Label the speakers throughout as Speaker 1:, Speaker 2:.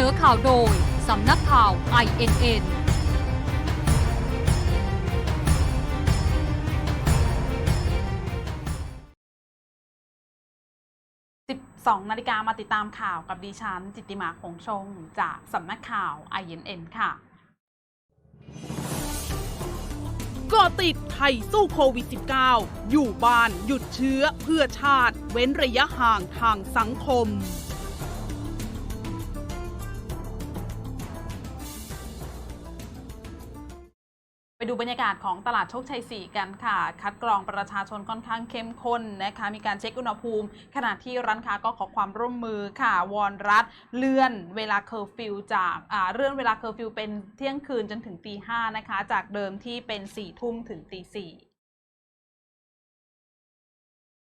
Speaker 1: นอข่าวโดย สำนักข่าว INN
Speaker 2: 12นาฬิกามาติดตามข่าวกับดิฉัน จิตติมาคงชง จากสำนักข่าว INN ค่ะ
Speaker 3: เก็ติดไทยสู้โควิด -19 อยู่บ้านหยุดเชื้อเพื่อชาติ เว้นระยะห่างทางสังคม
Speaker 2: ไปดูบรรยากาศของตลาดโชคชัย 4 กันค่ะ คัดกรองประชาชนค่อนข้างเข้มข้นนะคะ มีการเช็คอุณหภูมิ ขณะที่ร้านค้าก็ขอความร่วมมือค่ะ วอนรัฐเลื่อนเวลาเคอร์ฟิวจากเรื่อนเวลาเคอร์ฟิวเป็นเที่ยงคืนจนถึงตีห้านะคะ จากเดิมที่เป็น4ี่ทุ่มถึงตีสี่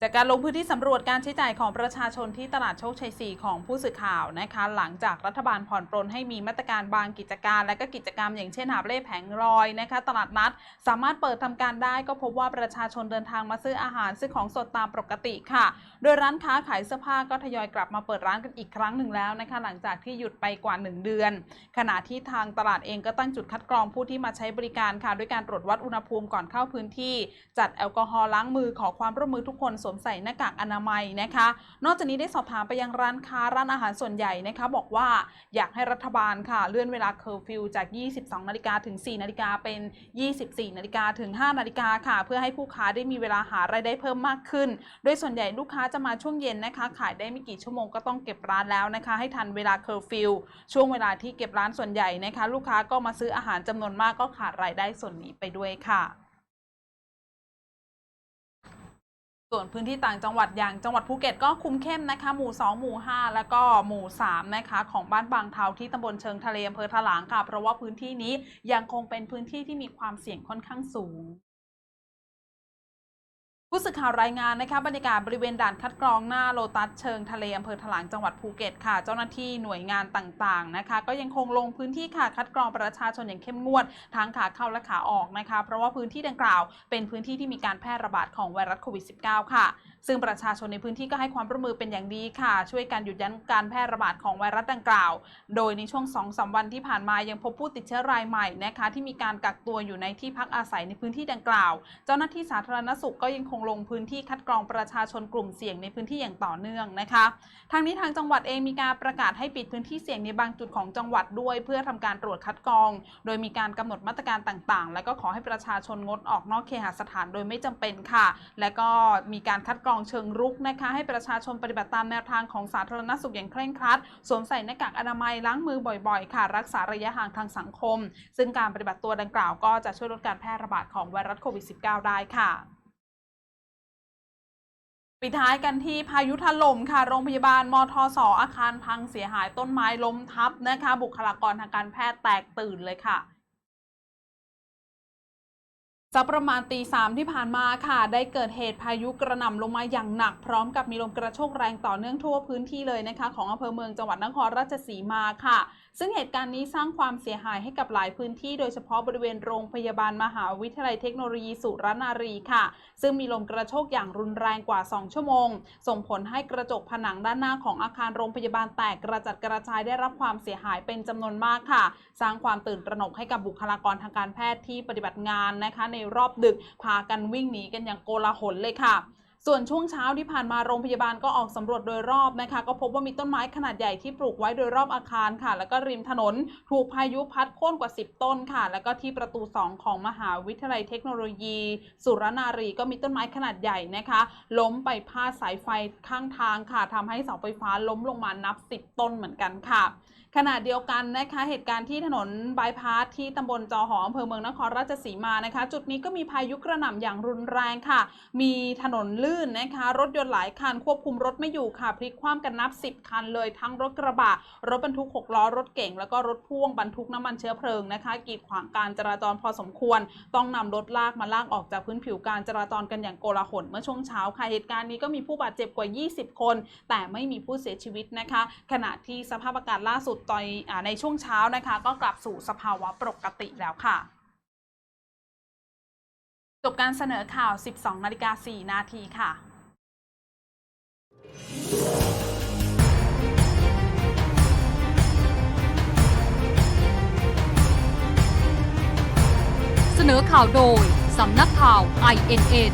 Speaker 2: จากการลงพื้นที่สำรวจการใช้จ่ายของประชาชนที่ตลาดโชคชัย 4 ของผู้สื่อข่าวนะคะ หลังจากรัฐบาลผ่อนปรนให้มีมาตรการบางกิจการ และก็กิจกรรมอย่างเช่นหาบเล่แผงลอยนะคะ ตลาดนัด สามารถเปิดทำการได้ก็พบว่าประชาชนเดินทางมาซื้ออาหารซื้อของสดตามปกติค่ะ โดยร้านค้าขายเสื้อผ้าก็ทยอยกลับมาเปิดร้านกันอีกครั้งหนึ่งแล้วนะคะ หลังจากที่หยุดไปกว่า 1 เดือน ขณะที่ทางตลาดเองก็ตั้งจุดคัดกรองผู้ที่มาใช้บริการค่ะด้วยการตรวจวัดอุณหภูมิก่อนเข้าพื้นที่ จัดแอลกอฮอล์ล้างมือขอความร่วมมือทุกคนสวมใส่หน้ากากอนามัยนะคะ นอกจากนี้ได้สอบถามไปยังร้านค้าร้านอาหารส่วนใหญ่นะคะ บอกว่าอยากให้รัฐบาลค่ะ เลื่อนเวลาเคอร์ฟิวจาก 22 นาฬิกาถึง 4 นาฬิกาเป็น 24 นาฬิกาถึง 5 นาฬิกาค่ะ เพื่อให้ผู้ค้าได้มีเวลาหารายได้เพิ่มมากขึ้น โดยส่วนใหญ่ลูกค้าจะมาช่วงเย็นนะคะ ขายได้ไม่กี่ชั่วโมงก็ต้องเก็บร้านแล้วนะคะ ให้ทันเวลาเคอร์ฟิวช่วงเวลาที่เก็บร้านส่วนใหญ่นะคะ ลูกค้าก็มาซื้ออาหารจำนวนมากก็ขาดรายได้ส่วนนี้ไปด้วยค่ะ ส่วนพื้นที่ต่างจังหวัดอย่างจังหวัดภูเก็ตก็คุมเข้มนะคะ หมู่ 2 หมู่ 5 แล้วก็หมู่ 3 นะคะ ของบ้านบางเทาที่ตำบลเชิงทะเลอำเภอถลางค่ะ เพราะว่าพื้นที่นี้ยังคงเป็นพื้นที่ที่มีความเสี่ยงค่อนข้างสูง ผู้สื่อข่าวรายงานนะคะบรรยากาศบริเวณด่านคัดกรองหน้าโลตัสเชิงทะเลอำเภอถลางจังหวัดภูเก็ตค่ะ เจ้าหน้าที่หน่วยงานต่างๆนะคะ ก็ยังคงลงพื้นที่ค่ะคัดกรองประชาชนอย่างเข้มงวดทั้งขาเข้าและขาออกนะคะ เพราะว่าพื้นที่ดังกล่าวเป็นพื้นที่ที่มีการแพร่ระบาดของไวรัสโควิด -19 ค่ะ ซึ่งประชาชนในพื้นที่ก็ให้ความร่วมมือเป็นอย่างดีค่ะ ช่วยกันหยุดยั้งการแพร่ระบาดของไวรัสดังกล่าว โดยในช่วง 2-3 วันที่ผ่านมายังพบผู้ติดเชื้อรายใหม่นะคะ ที่มีการกักตัวอยู่ในที่พักอาศัยในพื้นที่ดังกล่าว เจ้าหน้าที่สาธารณสุขก็ยังคงลงพื้นที่คัดกรองประชาชนกลุ่มเสี่ยงในพื้นที่อย่างต่อเนื่องนะคะ ทางนี้ทางจังหวัดเองมีการประกาศให้ปิดพื้นที่เสี่ยงในบางจุดของจังหวัดด้วย เพื่อทำการตรวจคัดกรอง โดยมีการกำหนดมาตรการต่างๆ และก็ขอให้ประชาชนงดออกนอกเคหสถานโดยไม่จำเป็นค่ะ และก็มีการคัดกรองเชิงรุกนะคะ ให้ประชาชนปฏิบัติตามแนวทางของสาธารณสุขอย่างเคร่งครัด สวมใส่หน้ากากอนามัยล้างมือบ่อยๆ ค่ะ รักษาระยะห่างทางสังคม ซึ่งการปฏิบัติตัวดังกล่าวก็จะช่วยลดการแพร่ระบาดของไวรัสโควิด -19 ได้ค่ะ ปิดท้ายกันที่พายุถล่มค่ะ โรงพยาบาลมทสอาคารพังเสียหายต้นไม้ล้มทับนะคะ บุคลากรทางการแพทย์แตกตื่นเลยค่ะ สักประมาณตีสามที่ผ่านมาค่ะ ได้เกิดเหตุพายุกระหน่ำลงมาอย่างหนัก พร้อมกับมีลมกระโชกแรงต่อเนื่องทั่วพื้นที่เลยนะคะ ของอำเภอเมืองจังหวัดนครราชสีมาค่ะ ซึ่งเหตุการณ์นี้สร้างความเสียหายให้กับหลายพื้นที่ โดยเฉพาะบริเวณโรงพยาบาลมหาวิทยาลัยเทคโนโลยีสุรนารีค่ะ ซึ่งมีลมกระโชกอย่างรุนแรงกว่า 2 ชั่วโมง ส่งผลให้กระจกผนังด้านหน้าของอาคารโรงพยาบาลแตกกระจัดกระจายได้รับความเสียหายเป็นจำนวนมากค่ะ สร้างความตื่นตระหนกให้กับบุคลากรทางการแพทย์ที่ปฏิบัติงานนะคะในรอบดึก พากันวิ่งหนีกันอย่างโกลาหลเลยค่ะส่วนช่วงเช้าที่ผ่านมาโรงพยาบาลก็ออกสำรวจโดยรอบนะคะ ก็พบว่ามีต้นไม้ขนาดใหญ่ที่ปลูกไว้โดยรอบอาคารค่ะ แล้วก็ริมถนนถูกพายุพัดโค่นกว่า 10 ต้นค่ะ แล้วก็ที่ประตู 2 ของมหาวิทยาลัยเทคโนโลยี สุรนารีก็มีต้นไม้ขนาดใหญ่นะคะ ล้มไปพาดสายไฟข้างทางค่ะทำให้เสาไฟฟ้าล้มลงมานับ 10 ต้นเหมือนกันค่ะ ขณะเดียวกันนะคะเหตุการณ์ที่ถนนบายพาสที่ตำบลจอหออำเภอเมืองนครราชสีมานะคะ จุดนี้ก็มีพายุกระหน่ำอย่างรุนแรงค่ะ มีถนนลื่นนะคะ รถยนต์หลายคันควบคุมรถไม่อยู่ค่ะพลิกคว่ำกันนับ 10 คันเลยทั้งรถกระบะ รถบรรทุก 6 ล้อ รถเก่งแล้วก็รถพ่วงบรรทุกน้ำมันเชื้อเพลิงนะคะ กีดขวางการจราจรพอสมควร ต้องนำรถลากมาลากออกจากพื้นผิวการจราจรกันอย่างโกลาหลเมื่อช่วงเช้าค่ะเหตุการณ์นี้ก็มีผู้บาดเจ็บกว่า 20 คน แต่ไม่มีผู้เสียชีวิตนะคะ ขณะที่สภาพอากาศล่าสุดตอนในช่วงเช้านะคะ ก็กลับสู่สภาวะปกติแล้วค่ะจบการเสนอข่าว 12 นาฬิกา 4 นาทีค่ะ
Speaker 1: เสนอข่าวโดย สำนักข่าว INN